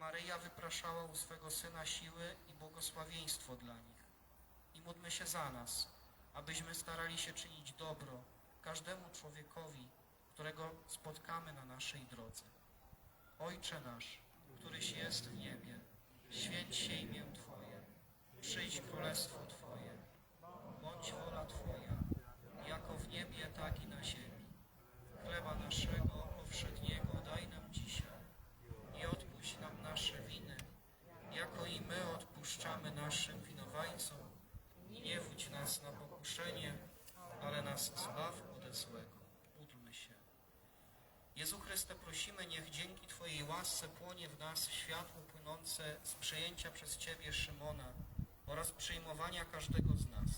Maryja wypraszała u swego Syna siły i błogosławieństwo dla nich. I módlmy się za nas, abyśmy starali się czynić dobro każdemu człowiekowi, którego spotkamy na naszej drodze. Ojcze nasz, któryś jest w niebie, święć się imię Twoje, przyjdź królestwo Twoje, bądź wola Twoja, jako w niebie, tak i na ziemi. Chleba naszego powszedniego daj nam dzisiaj i odpuść nam nasze winy, jako i my odpuszczamy naszym winowajcom. I nie wódź nas na pokuszenie, ale nas zbaw ode złego. Módlmy się. Jezu Chryste, prosimy, niech dzięki Twojej łasce płonie w nas światło płynące z przejęcia przez Ciebie Szymona oraz przyjmowania każdego z nas.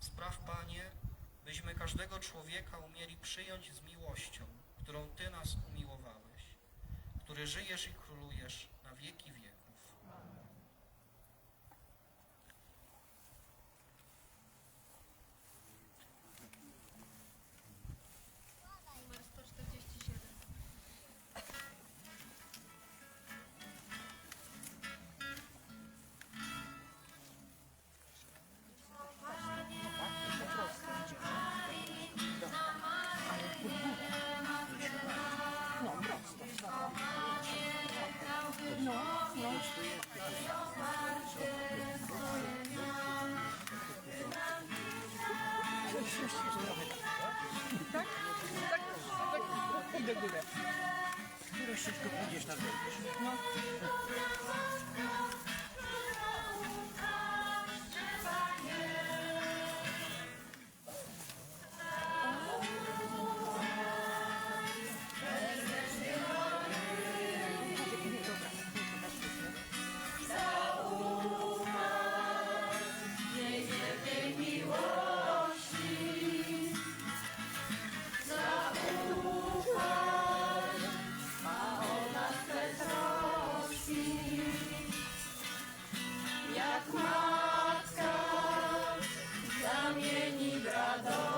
Spraw, Panie, byśmy każdego człowieka umieli przyjąć z miłością, którą Ty nas umiłowałeś, który żyjesz i królujesz na wieki wieków. Troszeczkę pójdziesz na dół. Jak Adonai.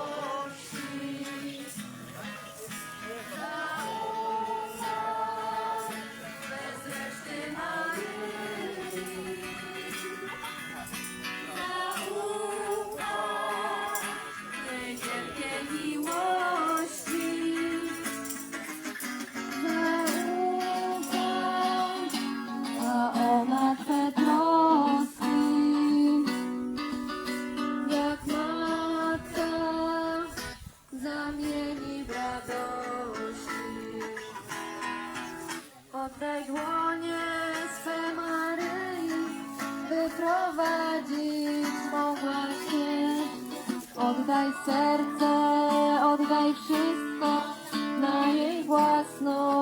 Oddaj serce, oddaj wszystko, na jej własność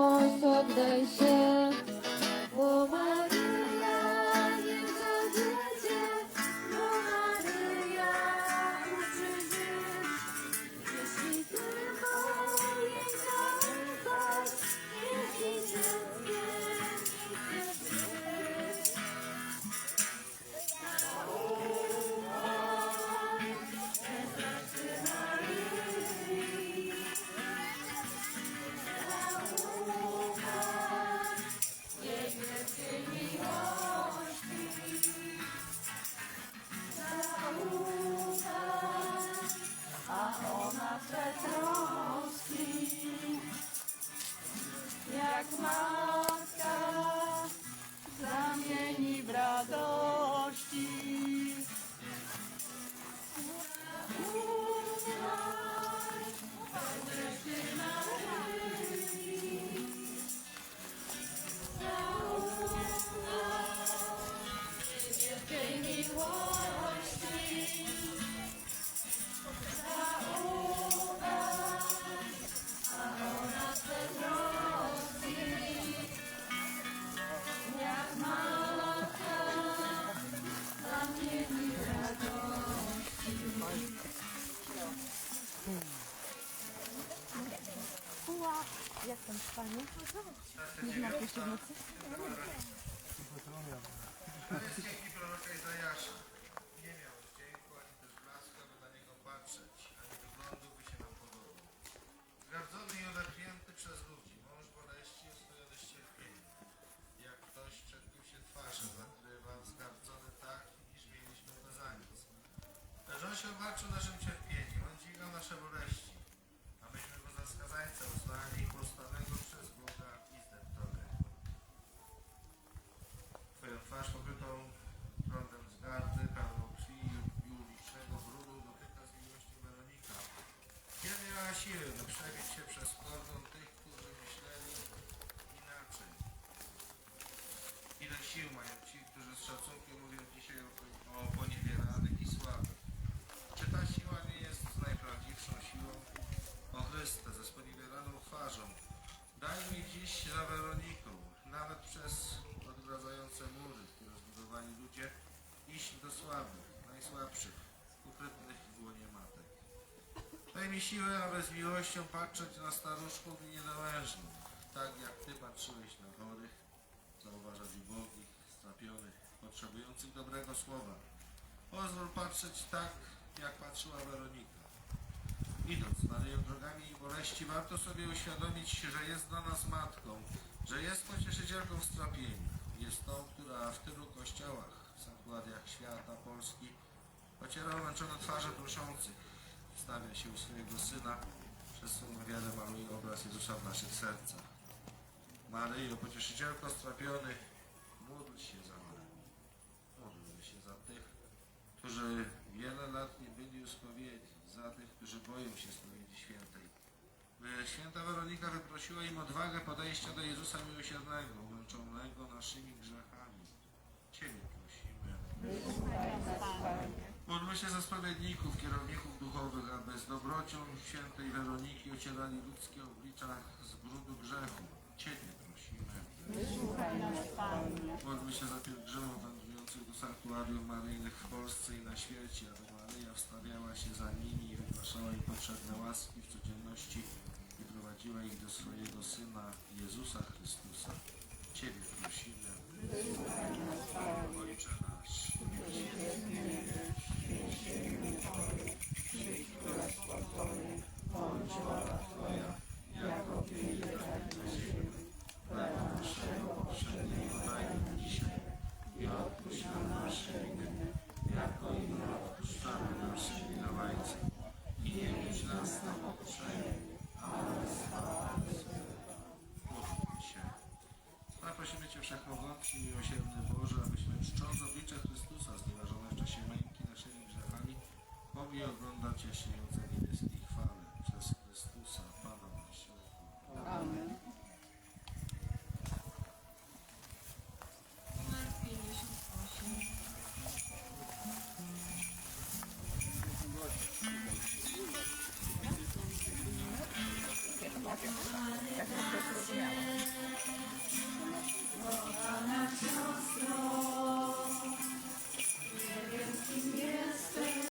jak Jak tam spanie? Nie ma jeszcze w nocy? Dzięki proroka Izajasza. Nie miał wdzięku ani też blaska, by na niego patrzeć, ani wyglądu by się nam podobał. Zgardzony i odepchnięty przez ludzi, mąż boleści jest pełen cierpienia. Jak ktoś przed kim się twarzą zakrywa, zgardzony tak, iż mieliśmy go za nic. On się obarczył naszym cierpieniem, on dźwigał nasze boleści. Szacunkiem mówią dzisiaj o, poniewieranych i słabych. Czy ta siła nie jest najprawdziwszą siłą? O Chryste, ze sponiewieraną twarzą. Daj mi dziś za Weroniką, nawet przez odgradzające mury, które zbudowali ludzie, iść do słabych, najsłabszych, ukrytych w łonie matek. Daj mi siłę, aby z miłością patrzeć na staruszków i niedołężnych, tak jak Ty patrzyłeś na chorych, potrzebujących dobrego słowa. Pozwól patrzeć tak, jak patrzyła Weronika. Idąc Maryją drogami i boleści, warto sobie uświadomić, że jest dla nas matką, że jest pocieszycielką w strapieniu. Jest tą, która w tylu kościołach, sanktuariach świata, Polski, ociera omęczone twarze proszących, stawia się u swojego Syna, przez swą wiarę maluje obraz Jezusa w naszych sercach. Maryjo, pocieszycielko strapionych, módl się za nami. Módl się za tych, którzy wiele lat spowiedzi, za tych, którzy boją się spowiedzi świętej. Święta Weronika wyprosiła im odwagę podejścia do Jezusa Miłosiernego, męczonego naszymi grzechami. Ciebie prosimy. Módlmy się za sprawiedników, kierowników duchowych, aby z dobrocią świętej Weroniki ocierali ludzkie oblicza z brudu grzechu. Ciebie prosimy. Módlmy się za pielgrzymów sanktuarium maryjnych w Polsce i na świecie, aby Maryja wstawiała się za nimi i wygłaszała im potrzebne łaski w codzienności i prowadziła ich do swojego Syna Jezusa Chrystusa. Ciebie prosimy. 接西游。